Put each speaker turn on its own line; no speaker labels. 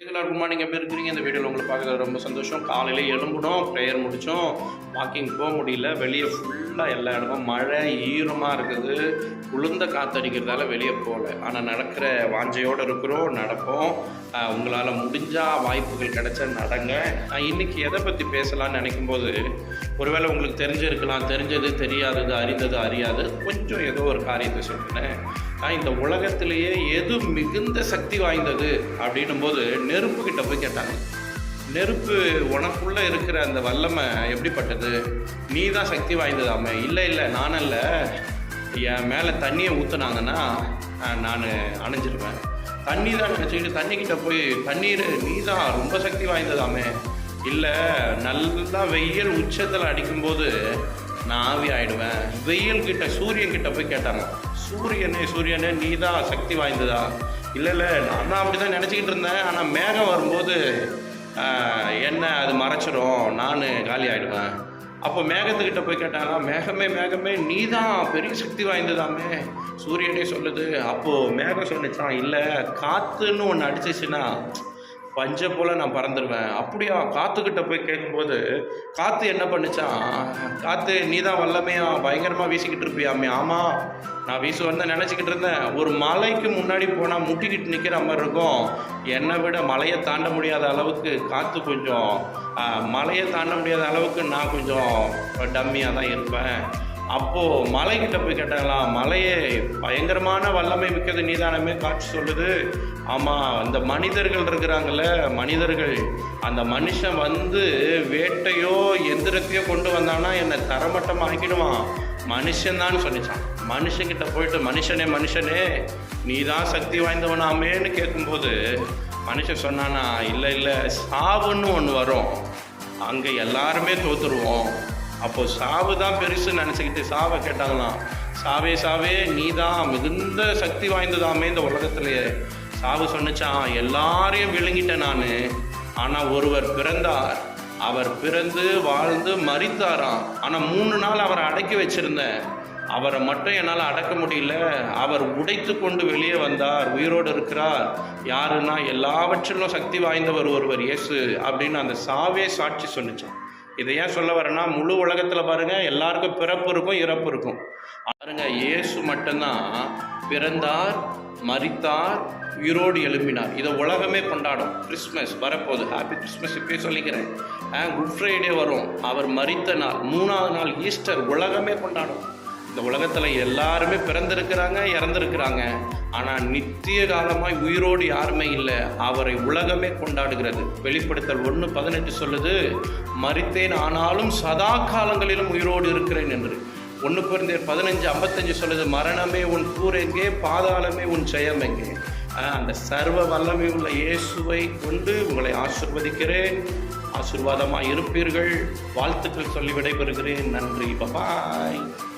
எல்லாரும் நீங்கள் எப்படி இருக்கிறீங்க? இந்த வீடியோவில் உங்களை பார்க்குறது ரொம்ப சந்தோஷம். காலையில் எழும்பணும் ப்ரேயர் முடித்தோம் வாக்கிங் போக முடியல வெளியே ஃபுல்லாக எல்லா இடமும் மழை ஈரமாக இருக்குது. உளுந்த காத்தடிக்கிறதால வெளியே போகல. ஆனால் நடக்கிற வாஞ்சையோடு இருக்கிறோம் நடப்போம். உங்களால் முடிஞ்சால் வாய்ப்புகள் கிடைச்சா நடங்க. நான் இன்னைக்கு எதை பற்றி பேசலாம்னு நினைக்கும்போது ஒருவேளை உங்களுக்கு தெரிஞ்சிருக்கலாம். தெரிஞ்சது தெரியாதது அறிந்தது அறியாது. கொஞ்சம் ஏதோ ஒரு காரியத்தை சொல்கிறேன் இந்த உலகத்திலேயே எது மிகுந்த சக்தி வாய்ந்தது அப்படின்னும் போது நெருப்பு கிட்ட போய் கேட்டாங்க. நெருப்பு உனக்குள்ளே இருக்கிற அந்த வல்லமை எப்படிப்பட்டது? நீ தான் சக்தி வாய்ந்ததாமே. இல்லை இல்லை நானல்ல. என் மேலே தண்ணியை ஊற்றுனாங்கன்னா நான் அணைஞ்சிருவேன். தண்ணி தான் நினச்சிக்கிட்டு தண்ணிக்கிட்ட போய் தண்ணீர் நீ தான் ரொம்ப சக்தி வாய்ந்ததாமே. இல்லை நல்லா வெயில் உச்சத்தில் அடிக்கும்போது நான் ஆவி ஆயிடுவேன். வெயில் கிட்ட சூரியன் கிட்ட போய் கேட்டாங்க சூரியனே சூரியனே நீ தான் சக்தி வாய்ந்ததா? இல்லை இல்லை நான் தான் அப்படி தான் நினச்சிக்கிட்டு இருந்தேன். ஆனால் மேகம் வரும்போது என்ன அது மறைச்சிடும் நான் காலி ஆகிடுவேன் அப்போ மேகத்துக்கிட்ட போய் கேட்டாங்க மேகமே மேகமே நீ தான் பெரிய சக்தி வாய்ந்ததாமே. சூரியனே சொல்லுது. அப்போது மேகம் சொன்னிச்சான் இல்லை காற்றுன்னு ஒன்று அடிச்சிச்சுன்னா பஞ்சை போல் நான் பறந்துடுவேன் அப்படியா? காற்றுக்கிட்ட போய் கேட்கும்போது காற்று என்ன பண்ணிச்சான் காற்று நீ தான் வல்லமையா பயங்கரமாக வீசிக்கிட்டு இருப்பியாமே. ஆமாம் நான் வீசுவேன் தான் நினச்சிக்கிட்டு இருந்தேன். ஒரு மலைக்கு முன்னாடி போனால் முட்டிக்கிட்டு நிற்கிற மாதிரி இருக்கும். என்னை விட மலையை தாண்ட முடியாத அளவுக்கு காற்று கொஞ்சம் மலையை தாண்ட முடியாத அளவுக்கு நான் கொஞ்சம் டம்மியாக தான் இருப்பேன். அப்போது மலைக்கிட்ட போய் கேட்டாங்களாம் மலையே பயங்கரமான வல்லமை மிக்கது நீதானமே காட்சி சொல்லுது. ஆமாம் இந்த மனிதர்கள் இருக்கிறாங்கல்ல மனிதர்கள் அந்த மனுஷன் வந்து வேட்டையோ எந்திரத்தையோ கொண்டு வந்தானா என்னை தரமட்டம் ஆக்கிடுவான். மனுஷன்தான் சொன்னிச்சான். மனுஷங்கிட்ட போயிட்டு மனுஷனே மனுஷனே நீ தான் சக்தி வாய்ந்தவனாமேன்னு கேட்கும்போது மனுஷன் சொன்னானா இல்லை இல்லை சாவுன்னு ஒன்று வரும். அங்கே எல்லாருமே தோத்துருவோம். அப்போ சாவு தான் பெருசு நினச்சிக்கிட்டு சாவை கேட்டாங்களாம். சாவே சாவே நீ தான் மிகுந்த சக்தி வாய்ந்ததாமே இந்த உலகத்திலேயே சாவு சொன்னிச்சான் எல்லாரையும் விழுங்கிட்டேன் நான். ஆனால் ஒருவர் பிறந்தார். அவர் பிறந்து வாழ்ந்து மறித்தாராம். ஆனால் மூணு நாள் அவரை அடக்கி வச்சுருந்தேன். அவரை மட்டும் என்னால் அடக்க முடியல. அவர் உடைத்து கொண்டு வெளியே வந்தார். உயிரோடு இருக்கிறார். யாருன்னா எல்லாவற்றிலும் சக்தி வாய்ந்தவர் ஒருவர் இயேசு அப்படின்னு அந்த சாவே சாட்சி சொன்னிச்சான் இதை ஏன் சொல்ல வரேன்னா முழு உலகத்தில் பாருங்கள் எல்லாருக்கும் பிறப்பு இருக்கும் இறப்பு இருக்கும். பாருங்க இயேசு மட்டும்தான் பிறந்தார் மரித்தார் உயிரோடு எழுப்பினார் இதை உலகமே கொண்டாடும். கிறிஸ்மஸ் வரப்போகுது. ஹாப்பி கிறிஸ்மஸ் இப்பயே சொல்லிக்கிறேன். குட் ஃப்ரைடே வரும். அவர் மறித்த நாள் மூணாவது நாள் ஈஸ்டர் உலகமே கொண்டாடும். இந்த உலகத்தில் எல்லாருமே பிறந்திருக்கிறாங்க இறந்திருக்கிறாங்க. ஆனால் நித்திய காலமாய் உயிரோடு யாருமே இல்லை. அவரை உலகமே கொண்டாடுகிறது. வெளிப்படுத்தல் ஒன்று பதினெட்டு சொல்லுது மறித்தேன் ஆனாலும் சதா காலங்களிலும் உயிரோடு இருக்கிறேன் என்று. ஒன்று பிறந்த பதினஞ்சு ஐம்பத்தஞ்சு சொல்லுது மரணமே உன் கூர் எங்கே பாதாளமே உன் ஜெயம் எங்கே? அந்த சர்வ வல்லமை உள்ள இயேசுவை கொண்டு உங்களை ஆசிர்வதிக்கிறேன். ஆசிர்வாதமாக இருப்பீர்கள். வாழ்த்துக்கள் சொல்லி விடைபெறுகிறேன். நன்றி. பபாய்.